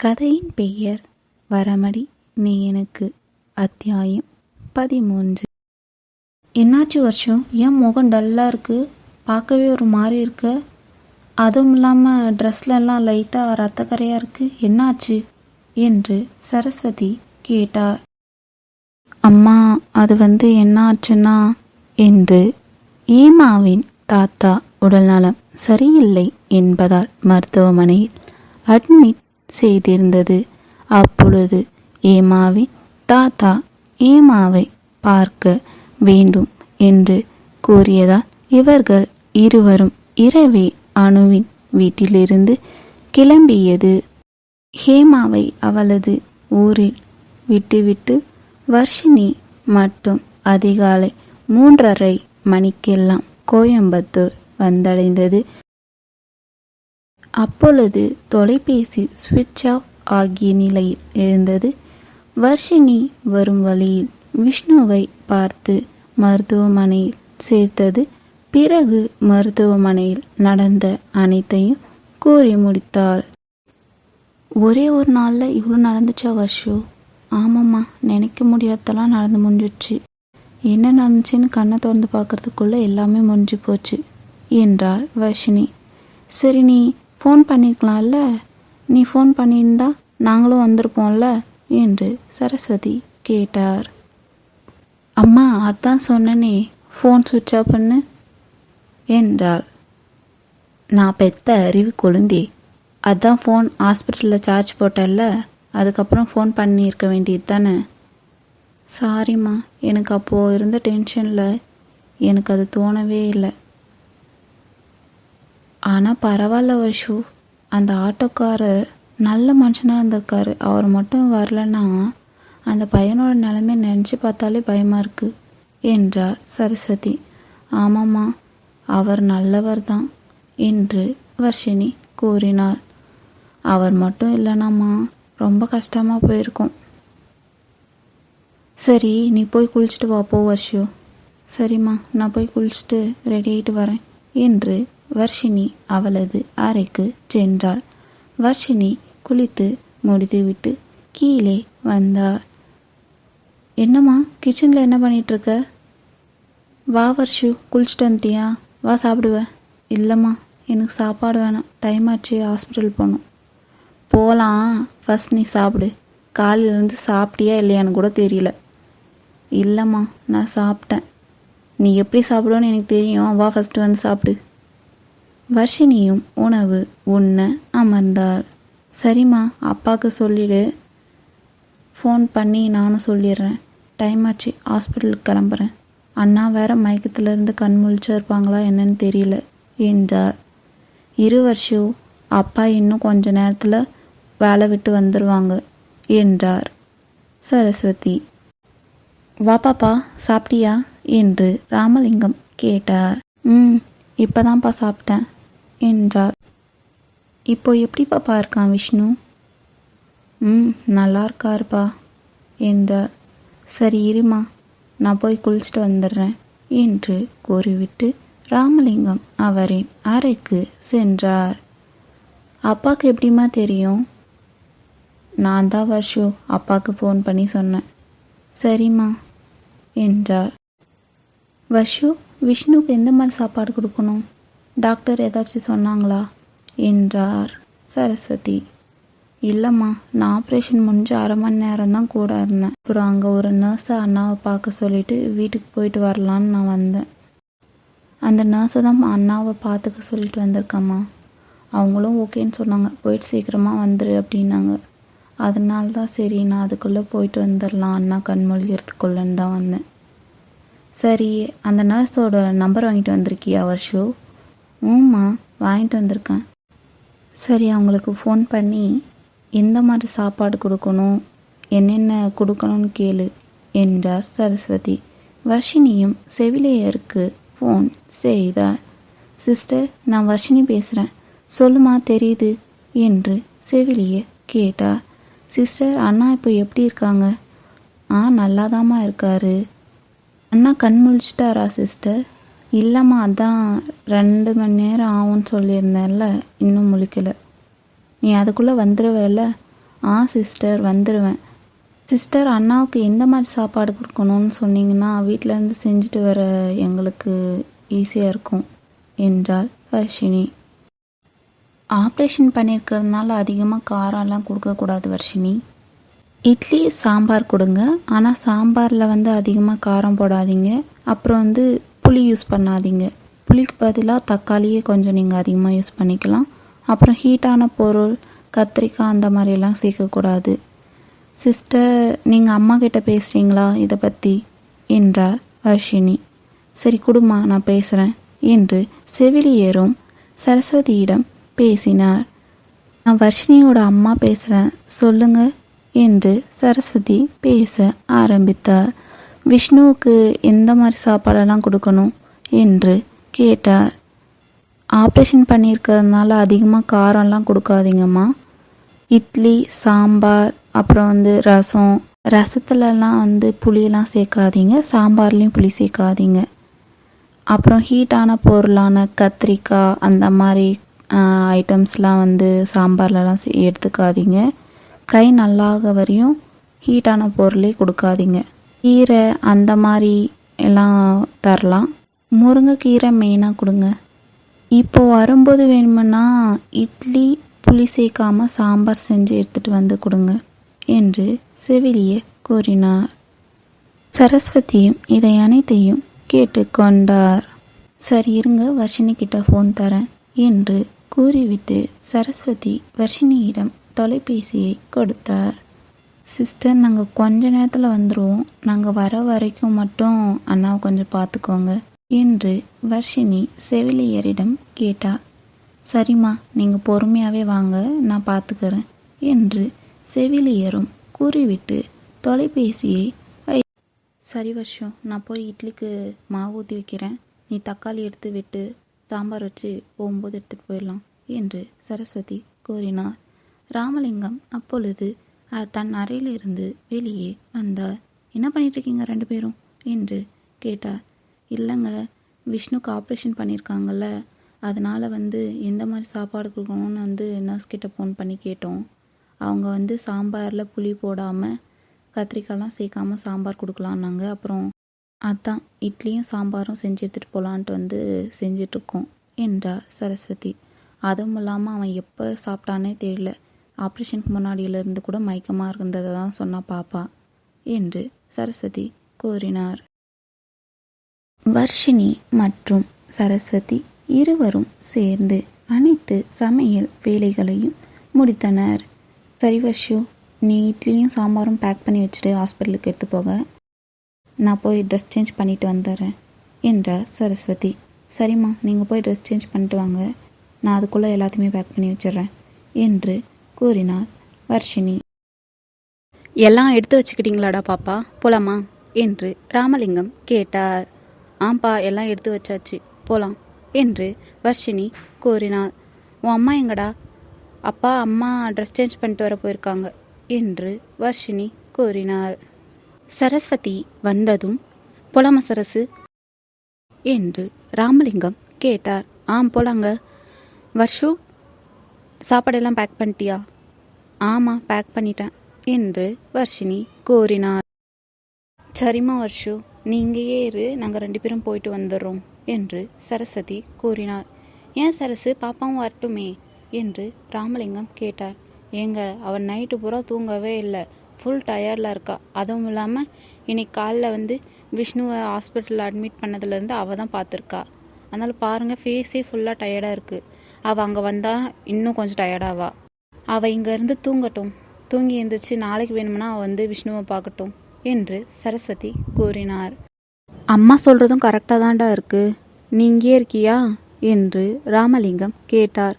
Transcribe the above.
கதையின் பெயர் வரமடி. நீ எனக்கு அத்தியாயம் பதிமூன்று. என்னாச்சு வருஷம் ஏன் முகம் டல்லாக இருக்குது பார்க்கவே ஒரு மாதிரி இருக்கு? அதுவும் இல்லாமல் ட்ரெஸ்லெல்லாம் லைட்டாக ரத்தக்கரையாக இருக்குது என்னாச்சு? என்று சரஸ்வதி கேட்டார். அம்மா அது வந்து என்ன ஆச்சுன்னா என்று ஏமாவின் தாத்தா உடல்நலம் சரியில்லை என்பதால் மருத்துவமனையில் அட்மிட் செய்திருந்தது. அப்பொழுது ஏமாவின் தாத்தா ஏமாவை பார்க்க வேண்டும் என்று கூறியதால் இவர்கள் இருவரும் இரவே அணுவின் வீட்டிலிருந்து கிளம்பியது. ஹேமாவை அவளது ஊரில் விட்டுவிட்டு வர்ஷினி மட்டும் அதிகாலை மூன்றரை மணிக்கெல்லாம் கோயம்புத்தூர் வந்தடைந்தது. அப்பொழுது தொலைபேசி சுவிட்ச் ஆஃப் ஆகிய நிலையில் இருந்தது வர்ஷினி வரும் வழியில் விஷ்ணுவை பார்த்து மருத்துவமனையில் சேர்த்தது. பிறகு மருத்துவமனையில் நடந்த அனைத்தையும் கூறி முடித்தாள். ஒரே ஒரு நாளில் இவ்வளோ நடந்துச்சா வர்ஷு? ஆமாம்மா நினைக்க முடியாததெல்லாம் நடந்து முடிஞ்சிடுச்சு. என்ன நடந்துச்சுன்னு கண்ணை திறந்து பார்க்கறதுக்குள்ளே எல்லாமே முடிஞ்சு போச்சு என்றாள் வர்ஷினி. சரி நீ ஃபோன் பண்ணியிருக்கலாம்ல நீ ஃபோன் பண்ணியிருந்தா நாங்களும் வந்திருப்போம்ல? என்று சரஸ்வதி கேட்டார். அம்மா அதான் சொன்னனே ஃபோன் சுவிட்ச் ஆஃப் பண்ணு என்றாள். நான் பெத்த அறிவு கொழுந்தி. அதான் ஃபோன் ஹாஸ்பிட்டலில் சார்ஜ் போட்டல்ல அதுக்கப்புறம் ஃபோன் பண்ணியிருக்க வேண்டியது தானே? சாரிம்மா எனக்கு அப்போது இருந்த டென்ஷனில் எனக்கு அது தோணவே இல்லை. ஆனால் பரவாயில்ல வருஷு. அந்த ஆட்டோக்காரர் நல்ல மனுஷனாக இருந்திருக்காரு. அவர் மட்டும் வரலன்னா அந்த பையனோட நிலைமை நினச்சி பார்த்தாலே பயமாக இருக்கு என்றார் சரஸ்வதி. ஆமாம்மா அவர் நல்லவர் தான் என்று வர்ஷினி கூறினார் அவர் மட்டும் இல்லைனாம்மா ரொம்ப கஷ்டமாக போயிருக்கும். சரி நீ போய் குளிச்சுட்டு வா போ வர்ஷு. சரிம்மா நான் போய் குளிச்சுட்டு ரெடி ஆகிட்டு வரேன் என்று வர்ஷினி அவளது அறைக்கு சென்றாள். வர்ஷினி குளித்து முடித்துவிட்டு கீழே வந்தார் என்னம்மா கிச்சனில் என்ன பண்ணிட்டு இருக்க வா வர்ஷு குளிச்சுட்டு வந்துட்டியா? வா சாப்பிடுவேன் இல்லைம்மா எனக்கு சாப்பாடு வேணாம். டைம் ஆச்சு ஹாஸ்பிட்டல் போகணும். போகலாம் ஃபஸ்ட் நீ சாப்பிடு. காலையிலேருந்து சாப்பிட்டியா இல்லையான்னு கூட தெரியல. இல்லைம்மா நான் சாப்பிட்டேன். நீ எப்படி சாப்பிடுவோன்னு எனக்கு தெரியும். வா ஃபஸ்ட்டு வந்து சாப்பிடு. வர்ஷினியும் உணவு உண்ண அமர்ந்தாள். சரிம்மா அப்பாவுக்கு சொல்லிடு. ஃபோன் பண்ணி நானும் சொல்லிடுறேன். டைம் ஆச்சு ஹாஸ்பிட்டலுக்கு கிளம்புறேன். அண்ணா வேற மயக்கத்திலிருந்து கண் முழிச்சா இருப்பாங்களா என்னன்னு தெரியல என்றார். இரு வருஷம் அப்பா இன்னும் கொஞ்ச நேரத்தில் வேலை விட்டு வந்துடுவாங்க என்றார். சரஸ்வதி. வா பாப்பா சாப்பிட்டியா என்று ராமலிங்கம் கேட்டார். ம் இப்போதான்ப்பா சாப்பிட்டேன். என்றார். இப்போ எப்படிப்பா பார்க்கான் இருக்கான் விஷ்ணு? ம் நல்லா இருக்காருப்பா என்றார். சரி இருமா நான் போய் குளிச்சுட்டு வந்துடுறேன் என்று கூறிவிட்டு ராமலிங்கம் அவரின் அறைக்கு சென்றார். அப்பாவுக்கு எப்படிம்மா தெரியும்? நான் தான் வர்ஷு அப்பாவுக்கு ஃபோன் பண்ணி சொன்னேன். சரிம்மா என்றார். வர்ஷு விஷ்ணுவுக்கு எந்த மாதிரி சாப்பாடு கொடுக்கணும்? டாக்டர் ஏதாச்சும் சொன்னாங்களா? என்றார் சரஸ்வதி. இல்லைம்மா நான் ஆப்ரேஷன் முடிஞ்சு அரை மணி நேரம் தான் கூட இருந்தேன். அப்புறம் அங்கே ஒரு நர்ஸை அண்ணாவை பார்க்க சொல்லிட்டு வீட்டுக்கு போயிட்டு வரலான்னு நான் வந்தேன். அந்த நர்ஸை தான் அண்ணாவை பார்த்துக்க சொல்லிட்டு வந்திருக்கம்மா. அவங்களும் ஓகேன்னு சொன்னாங்க. போயிட்டு சீக்கிரமாக வந்துரு அப்படின்னாங்க. அதனால தான் சரி நான் அதுக்குள்ளே போயிட்டு வந்துடலாம் அண்ணா கண்மொழிகிறதுக்குள்ளேன்னு தான் வந்தேன். சரி அந்த நர்ஸோட நம்பர் வாங்கிட்டு வந்திருக்கியா வர்ஷு? ஆமா வாங்கிட்டு வந்திருக்கேன். சரி அவங்களுக்கு ஃபோன் பண்ணி எந்த மாதிரி சாப்பாடு கொடுக்கணும்? என்னென்ன கொடுக்கணும்னு கேளு என்றார் சரஸ்வதி. வர்ஷினியும் செவிலியருக்கு ஃபோன் செய்தார். சிஸ்டர் நான் வர்ஷினி பேசுகிறேன் சொல்லுமா தெரியுது? என்று செவிலியர் கேட்டார். சிஸ்டர் அண்ணா இப்போ எப்படி இருக்காங்க? ஆ நல்லாதாம்மா இருக்காரு. அண்ணா கண் முழிச்சிட்டாரா சிஸ்டர் இல்லைம்மா அதான் ரெண்டு மணி நேரம் ஆகும்னு சொல்லியிருந்தேன்ல இன்னும் முழிக்கலை. நீ அதுக்குள்ளே வந்துடுவேல ஆ சிஸ்டர் வந்துடுவேன் சிஸ்டர் அண்ணாவுக்கு எந்த மாதிரி சாப்பாடு கொடுக்கணும்னு சொன்னீங்கன்னா வீட்டிலேருந்து செஞ்சுட்டு வர எங்களுக்கு ஈஸியாக இருக்கும் என்றாள் வர்ஷினி. ஆப்ரேஷன் பண்ணியிருக்கிறதுனால அதிகமாக காரம்லாம் கொடுக்கக்கூடாது வர்ஷினி. இட்லி சாம்பார் கொடுங்க. ஆனால் சாம்பாரில் வந்து அதிகமாக காரம் போடாதீங்க. அப்புறம் வந்து புளி யூஸ் பண்ணாதீங்க. புளிக்கு பதிலாக தக்காளியே கொஞ்சம் நீங்கள் அதிகமாக யூஸ் பண்ணிக்கலாம். அப்புறம் ஹீட்டான பொருள் கத்திரிக்காய் அந்த மாதிரிலாம் சேர்க்கக்கூடாது. சிஸ்டர் நீங்கள் அம்மா கிட்ட பேசுகிறீங்களா இதை பற்றி என்றார் வர்ஷினி சரி குடுமா நான் பேசுகிறேன் என்று செவிலியரும் சரஸ்வதியிடம் பேசினார். நான் வர்ஷினியோட அம்மா பேசுகிறேன் சொல்லுங்க என்று சரஸ்வதி பேச ஆரம்பித்தார். விஷ்ணுவுக்கு எந்த மாதிரி சாப்பாடெல்லாம் கொடுக்கணும் என்று கேட்டார். ஆப்ரேஷன் பண்ணியிருக்கிறதுனால அதிகமாக காரம்லாம் கொடுக்காதீங்கம்மா. இட்லி சாம்பார் அப்புறம் வந்து ரசம். ரசத்துலலாம் வந்து புளியெல்லாம் சேர்க்காதீங்க. சாம்பார்லேயும் புளி சேர்க்காதீங்க. அப்புறம் ஹீட்டான பொருளான கத்திரிக்காய் அந்த மாதிரி ஐட்டம்ஸ்லாம் வந்து சாம்பார்லலாம் சே- எடுத்துக்காதீங்க. கை நல்லாக வரையும் ஹீட்டான பொருளே கொடுக்காதீங்க. கீரை அந்த மாதிரி எல்லாம் தரலாம். முருங்கைக்கீரை மெயினாக கொடுங்க. இப்போ வரும்போது வேணுமுன்னா இட்லி புளி சேர்க்காம சாம்பார் செஞ்சு எடுத்துகிட்டு வந்து கொடுங்க என்று செவிலிய கூறினார். சரஸ்வதியும் இதை அனைத்தையும் கேட்டுக்கொண்டார். சரி இருங்க வர்ஷினிக்கிட்ட ஃபோன் தரேன் என்று கூறிவிட்டு சரஸ்வதி வர்ஷினியிடம் தொலைபேசியை கொடுத்தார். சிஸ்டர் நாங்கள் கொஞ்ச நேரத்தில் வந்துடுவோம் நாங்கள் வர வரைக்கும் மட்டும் அண்ணாவை கொஞ்சம் பார்த்துக்கோங்க என்று வர்ஷினி செவிலியரிடம் கேட்டா. சரிம்மா நீங்கள் பொறுமையாகவே வாங்க நான் பார்த்துக்கிறேன் என்று செவிலியரும் கூறிவிட்டு தொலைபேசியை சரி வருஷம் நான் போய் இட்லிக்கு மாவு ஊற்றி வைக்கிறேன். நீ தக்காளி எடுத்து விட்டு சாம்பார் வச்சு போகும்போது எடுத்துகிட்டு போயிடலாம் என்று சரஸ்வதி கூறினார். ராமலிங்கம் அப்பொழுது தன் அறையிலிருந்து வெளியே வந்தார் என்ன பண்ணிட்டு இருக்கீங்க ரெண்டு பேரும்? என்று கேட்டார் இல்லைங்க விஷ்ணுக்கு ஆப்ரேஷன் பண்ணியிருக்காங்கல்ல அதனால் வந்து எந்த மாதிரி சாப்பாடு கொடுக்கணும்னு வந்து நர்ஸ் கிட்ட ஃபோன் பண்ணி கேட்டோம். அவங்க வந்து சாம்பாரில் புளி போடாமல் கத்திரிக்காய்லாம் சேர்க்காம சாம்பார் கொடுக்கலான்னாங்க. அப்புறம் அதான் இட்லியும் சாம்பாரும் செஞ்சு எடுத்துகிட்டு போகலான்ட்டு வந்து செஞ்சிட்ருக்கோம் என்றார் சரஸ்வதி. அதுவும் இல்லாமல் அவன் எப்போ சாப்பிட்டானே தெரியல. ஆப்ரேஷனுக்கு முன்னாடியிலிருந்து கூட மயக்கமாக இருந்ததை தான் சொன்னா பாப்பா என்று சரஸ்வதி கூறினார். வர்ஷினி மற்றும் சரஸ்வதி இருவரும் சேர்ந்து அனைத்து சமையல் வேலைகளையும் முடித்தனர். சரி வர்ஷு நீ இட்லியும் சாம்பாரும் பேக் பண்ணி வச்சுட்டு ஹாஸ்பிட்டலுக்கு எடுத்து போக. நான் போய் ட்ரெஸ் சேஞ்ச் பண்ணிட்டு வந்துடுறேன் என்றார் சரஸ்வதி. சரிம்மா நீங்கள் போய் ட்ரெஸ் சேஞ்ச் பண்ணிட்டு வாங்க. நான் அதுக்குள்ளே எல்லாத்தையுமே பேக் பண்ணி வச்சிடுறேன் என்று கூறினார். வர்ஷினி. எல்லாம் எடுத்து வச்சுக்கிட்டீங்களாடா பாப்பா? போலாமா? என்று ராமலிங்கம் கேட்டார். ஆம்பா எல்லாம் எடுத்து வச்சாச்சு. போலாம் என்று வர்ஷினி கூறினார். உன் அம்மா எங்கடா? அப்பா அம்மா ட்ரெஸ் சேஞ்ச் பண்ணிட்டு வர போயிருக்காங்க என்று வர்ஷினி கூறினார் சரஸ்வதி வந்ததும் போலாமா சரசு? என்று ராமலிங்கம் கேட்டார். ஆம் போலாங்க. வர்ஷு சாப்பாடெல்லாம் பேக் பண்ணிட்டியா? ஆமாம் பேக் பண்ணிட்டேன் என்று வர்ஷினி கூறினார் சரிம்மா வர்ஷு நீ இங்கேயே இரு நாங்கள் ரெண்டு பேரும் போயிட்டு வந்துடுறோம் என்று சரஸ்வதி கூறினார் ஏன் சரசு பாப்பாவும் வரட்டுமே என்று ராமலிங்கம் கேட்டார். ஏங்க அவன் நைட்டு பூரா தூங்கவே இல்லை ஃபுல் டயர்டில் இருக்கா. அதுவும் இல்லாமல் இன்னைக்கு காலைல வந்து விஷ்ணுவை ஹாஸ்பிட்டலில் அட்மிட் பண்ணதுலேருந்து அவள் தான் பார்த்துருக்கா. அதனால் பாருங்கள் ஃபேஸே ஃபுல்லாக டயர்டாக இருக்குது அவள் அங்கே வந்தால் இன்னும் கொஞ்சம் டயர்டாவா அவள் இங்கேருந்து தூங்கட்டும். தூங்கி எழுந்திரிச்சு நாளைக்கு வேணும்னா அவள் வந்து விஷ்ணுவை பார்க்கட்டும் என்று சரஸ்வதி கூறினார். அம்மா சொல்கிறதும் கரெக்டாக தான்டா இருக்கு. நீ இருக்கியா? என்று ராமலிங்கம் கேட்டார்.